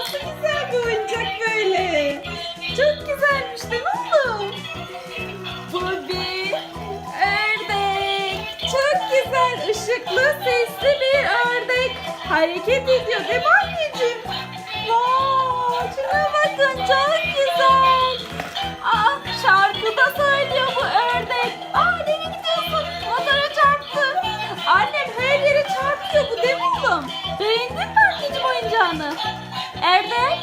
Nasıl güzel bir oyuncak böyle. Çok güzelmiş değil mi oğlum? Bir ördek. Çok güzel, ışıklı, sesli bir ördek. Hareket ediyor değil mi anneciğim? Vay, şuna bakın çok güzel. Aa, şarkı da söylüyor bu ördek. Aa, nereye gidiyorsun? Motora çarptı. Annem her yere çarpıyor bu değil mi oğlum? Beğendin mi anneciğim oyuncağını? Erdem,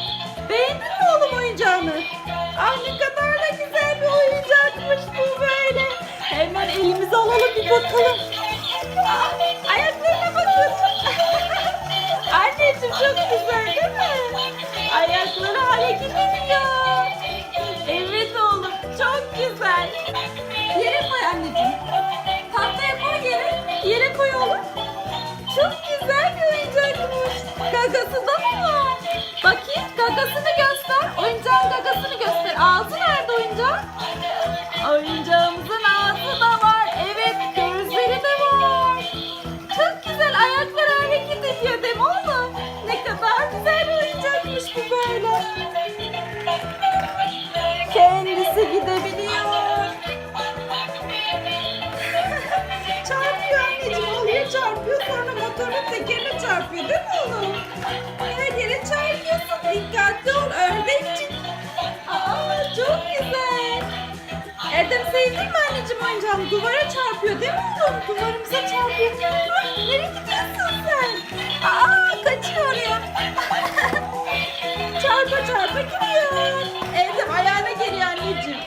beğendin mi oğlum oyuncağını? Ah ne kadar da güzel bir oyuncakmış bu böyle. Hemen elimize alalım bir bakalım. Ah, ayaklarına bakın. Anneciğim çok güzel değil mi? Ayakları hareket ediyor. Evet oğlum çok güzel. Yere koy anneciğim. Tahtaya koy yere. Yere koy oğlum. Çok güzel bir oyuncakmış. Gagası da? Bakayım gagasını göster. Oyuncağın gagasını göster. Ağzı nerede oyuncağın? Oyuncağımızın ağzı da var. Evet gözleri de var. Çok güzel ayakları hareket ediyor değil mi oğlum? Ne kadar güzel oyuncakmış bu böyle. Kendisi gidebiliyor. çarpıyor anneciğim oluyor çarpıyor sonra motorun tekerine çarpıyor değil mi oğlum? Ördekçik. Aa çok güzel. Erdem sevdin mi anneciğim oyuncağını? Duvara çarpıyor değil mi oğlum? Duvarımıza çarpıyor. Ah, nereye gidiyorsun sen? Aa kaçıyor ya. çarpa çarpa gidiyor. Erdem ayağına geliyor anneciğim.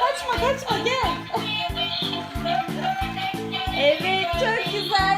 kaçma kaçma gel. Evet çok güzel